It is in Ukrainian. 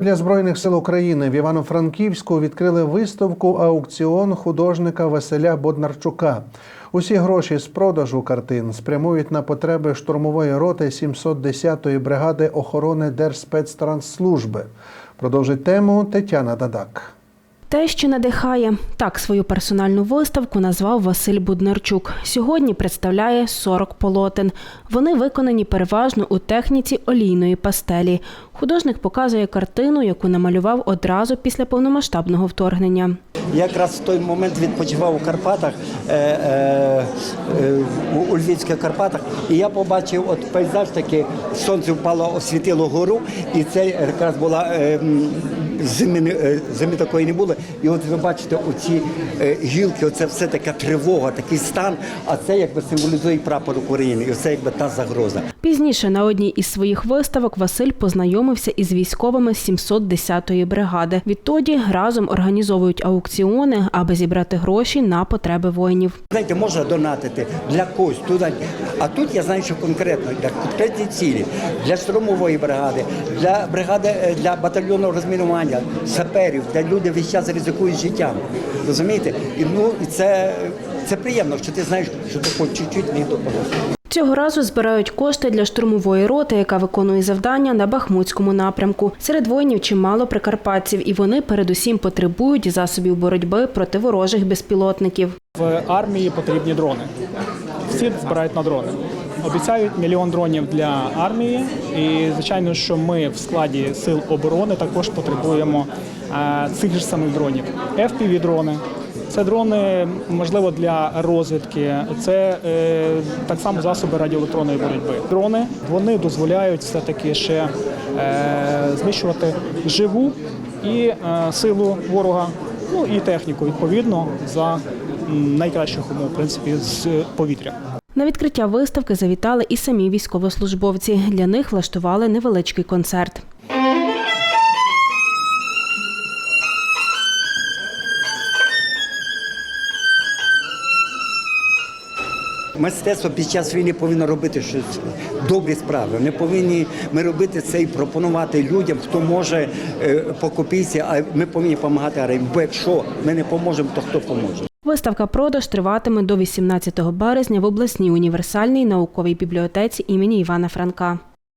Для збройних сил України в Івано-Франківську відкрили виставку аукціон художника Василя Боднарчука. Усі гроші з продажу картин спрямують на потреби штурмової роти 710-ї бригади охорони Держспецтрансслужби. Продовжить тему Тетяна Дадак. Те, що надихає, так свою персональну виставку назвав Василь Буднарчук. Сьогодні представляє 40 полотен. Вони виконані переважно у техніці олійної пастелі. Художник показує картину, яку намалював одразу після повномасштабного вторгнення. Якраз в той момент відпочивав у Карпатах, е, е, е, у- Львівських Карпатах, і я побачив от пейзаж такий, сонце впало, освітило гору, і це якраз була е, зими, не- е, зими такої не було. І от ви бачите, оці е, гілки, оце все така тривога, такий стан, а це якби символізує прапор України, і це якби та загроза. Пізніше на одній із своїх виставок Василь познайомився із військовими 710-ї бригади. Відтоді разом організовують аукціони, аби зібрати гроші на потреби воїнів. Знаєте, можна донатити для когось туди. А тут я знаю, що конкретно для конкретні цілі, для штурмової бригади, для бригади е, для батальйонного розмінування, саперів, де люди весь час ризикують життям. Розумієте? І ну і це, це приємно, що ти знаєш, що ти хоч чуть-чуть міг допомогти. Цього разу збирають кошти для штурмової роти, яка виконує завдання на Бахмутському напрямку. Серед воїнів чимало прикарпатців, і вони передусім потребують засобів боротьби проти ворожих безпілотників. В армії потрібні дрони. Всі збирають на дрони. Обіцяють мільйон дронів для армії, і звичайно, що ми в складі сил оборони також потребуємо е, цих ж самих дронів. fpv дрони це дрони, можливо, для розвідки. Це е, так само засоби радіоелектронної боротьби. Дрони вони дозволяють все таки ще е, знищувати живу і е, силу ворога, ну і техніку відповідно за найкращих умов, в принципі, з повітря. На відкриття виставки завітали і самі військовослужбовці. Для них влаштували невеличкий концерт. Мистецтво під час війни повинно робити щось добрі справи. Ми повинні ми робити це і пропонувати людям, хто може е, по копійці, а ми повинні допомагати армії. Бо якщо ми не поможемо, то хто поможе? Виставка продаж триватиме до 18 березня в обласній універсальній науковій бібліотеці імені Івана Франка.